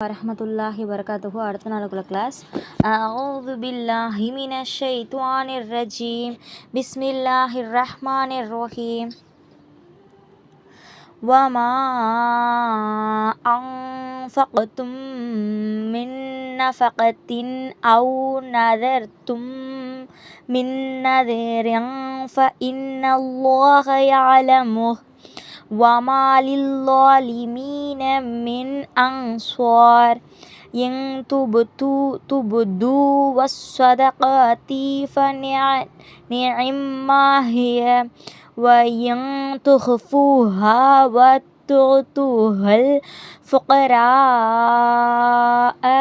வரஹமத்துல்லாஹி வரகாத்துஹு அடுத்த நாளுக்குள்ள கிளாஸ் அவுது பில்லாஹி மினஷ் ஷைத்வானிர் ரஜீம் பிஸ்மில்லாஹிர் ரஹ்மானிர் ரஹீம் وما أنفقتم من نفقة أو نذرتم من نذر فإن الله يعلمه وما للظالمين من أنصار إن تبدوا والصدقات فنعما هي وإن تخفوها وتؤتوها الفقراء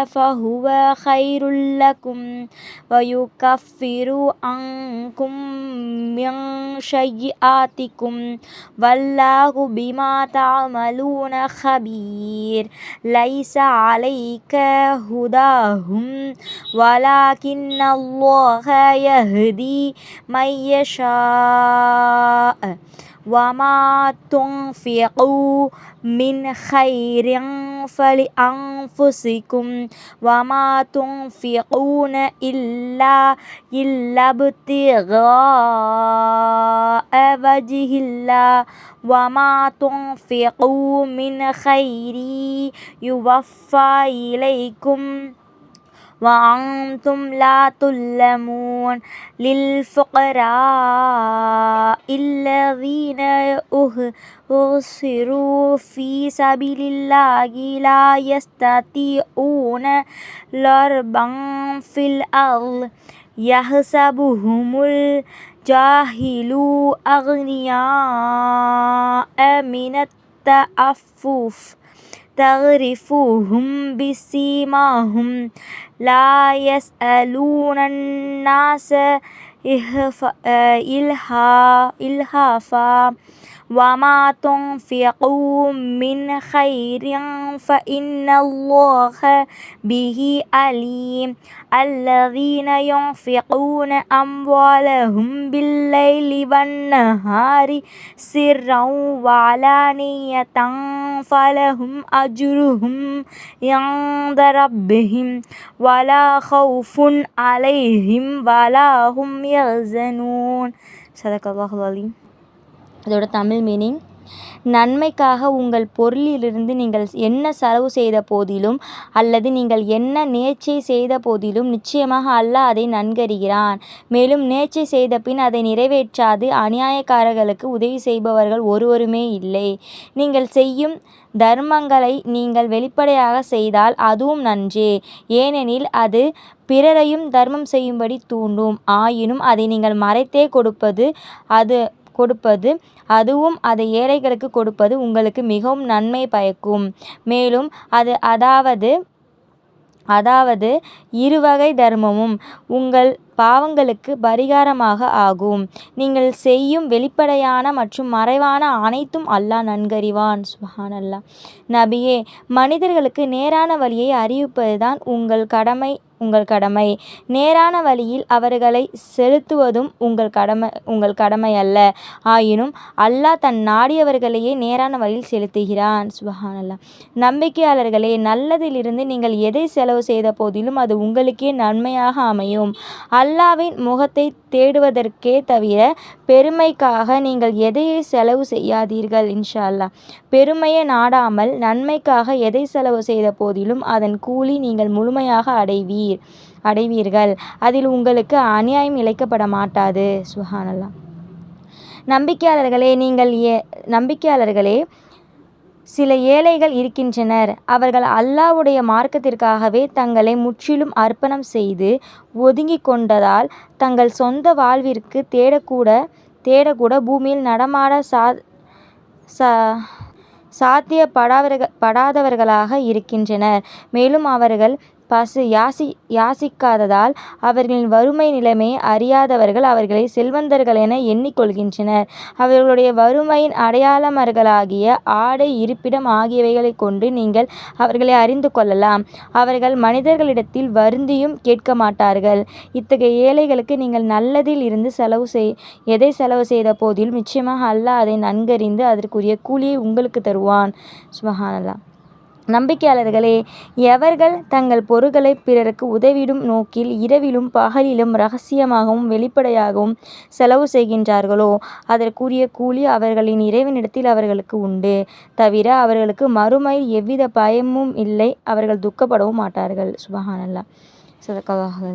فهو خير لكم ويكفر عنكم من سيئاتكم والله بما تعملون خبير ليس عليك هداهم ولكن الله يهدي من يشاء وما تنفقوا من خير فلأنفسكم وما تنفقون إلا إلا ابتغاء وجه الله وما تنفقوا من خير يوفى إليكم وأنتم لا تظلمون للفقراء الذين أحصروا في سبيل الله لا يستطيعون ضربا في الأرض يحسبهم الجاهل أغنياء من التعفف تعرفوهم بسيماهم لا يسألون الناس إلحافا وما تنفقوا من خير فإن الله به عليم الذين ينفقون أموالهم بالليل والنهار سرا وعلانية فلهم أجرهم عند ربهم ولا خوف عليهم ولا هم يحزنون صدق الله العظيم. அதோட தமிழ் மீனிங் நன்மைக்காக உங்கள் பொருளிலிருந்து நீங்கள் என்ன செலவு செய்த போதிலும் அல்லது நீங்கள் என்ன நேர்ச்சை செய்த போதிலும் நிச்சயமாக அல்லாஹ் அதை நன்கறிகிறான். மேலும் நேர்ச்சை செய்த பின் அதை நிறைவேற்றாது அநியாயக்காரர்களுக்கு உதவி செய்பவர்கள் ஒருவருமே இல்லை. நீங்கள் செய்யும் தர்மங்களை நீங்கள் வெளிப்படையாக செய்தால் அதுவும் நன்றே. ஏனெனில் அது பிறரையும் தர்மம் செய்யும்படி தூண்டும். ஆயினும் அதை நீங்கள் மறைத்தே கொடுப்பது அது கொடுப்பது அதுவும் அதை ஏழைகளுக்கு கொடுப்பது உங்களுக்கு மிகவும் நன்மை பயக்கும். மேலும் அது அதாவது அதாவது இருவகை தர்மமும் உங்கள் பாவங்களுக்கு பரிகாரமாக ஆகும். நீங்கள் செய்யும் வெளிப்படையான மற்றும் மறைவான அனைத்தும் அல்லாஹ் நன்கறிவான். சுஹான் அல்லா நபியே மனிதர்களுக்கு நேரான வழியை அறிவிப்பதுதான் உங்கள் கடமை உங்கள் கடமை. நேரான வழியில் அவர்களை செலுத்துவதும் உங்கள் கடமை உங்கள் கடமை அல்ல. ஆயினும் அல்லாஹ் தன் நாடியவர்களையே நேரான வழியில் செலுத்துகிறான். சுபஹானல்லா நம்பிக்கையாளர்களே நல்லதிலிருந்து நீங்கள் எதை செலவு செய்த போதிலும் அது உங்களுக்கே நன்மையாக அமையும். அல் அல்லாவின் முகத்தை தேடுவதற்கே தவிர பெருமைக்காக நீங்கள் எதையை செலவு செய்யாதீர்கள் இன்ஷா அல்லா பெருமையை நாடாமல் நன்மைக்காக எதை செலவு செய்த போதிலும் அதன் கூலி நீங்கள் முழுமையாக அடைவீர் அடைவீர்கள். அதில் உங்களுக்கு அநியாயம் இழைக்கப்பட மாட்டாது சுஹானல்லா. நம்பிக்கையாளர்களே நீங்கள் ஏ நம்பிக்கையாளர்களே சில ஏழைகள் இருக்கின்றனர். அவர்கள் அல்லாஹ்வுடைய மார்க்கத்திற்காகவே தங்களை முற்றிலும் அர்ப்பணம் செய்து ஒதுங்கி கொண்டதால் தங்கள் சொந்த வாழ்விற்கு தேடக்கூட தேடக்கூட பூமியில் நடமாட சா சா சாத்தியப்படாதவர்கள் படாதவர்களாக இருக்கின்றனர். மேலும் அவர்கள் பசு யாசி யாசிக்காததால் அவர்களின் வறுமை நிலைமையை அறியாதவர்கள் அவர்களை செல்வந்தர்கள் என எண்ணிக்கொள்கின்றனர். அவர்களுடைய வறுமையின் அடையாளமர்களாகிய ஆடை இருப்பிடம் ஆகியவைகளை கொண்டு நீங்கள் அவர்களை அறிந்து கொள்ளலாம். அவர்கள் மனிதர்களிடத்தில் வருந்தியும் கேட்க மாட்டார்கள். இத்தகைய ஏழைகளுக்கு நீங்கள் நல்லதில் இருந்து செலவு செய் எதை செலவு செய்த போதிலும் நிச்சயமாக அல்லாஹ் அதை நன்கறிந்து அதற்குரிய கூலியை உங்களுக்கு தருவான். சுபஹானல்லா நம்பிக்கையாளர்களே எவர்கள் தங்கள் பொருள்களை பிறருக்கு உதவிடும் நோக்கில் இரவிலும் பகலிலும் ரகசியமாகவும் வெளிப்படையாகவும் செலவு செய்கின்றார்களோ அதற்குரிய கூலி அவர்களின் இறைவனிடத்தில் அவர்களுக்கு உண்டு. தவிர அவர்களுக்கு மறுமையில் எவ்வித பயமும் இல்லை அவர்கள் துக்கப்படவும் மாட்டார்கள். சுபஹானல்லா சதக்கவாக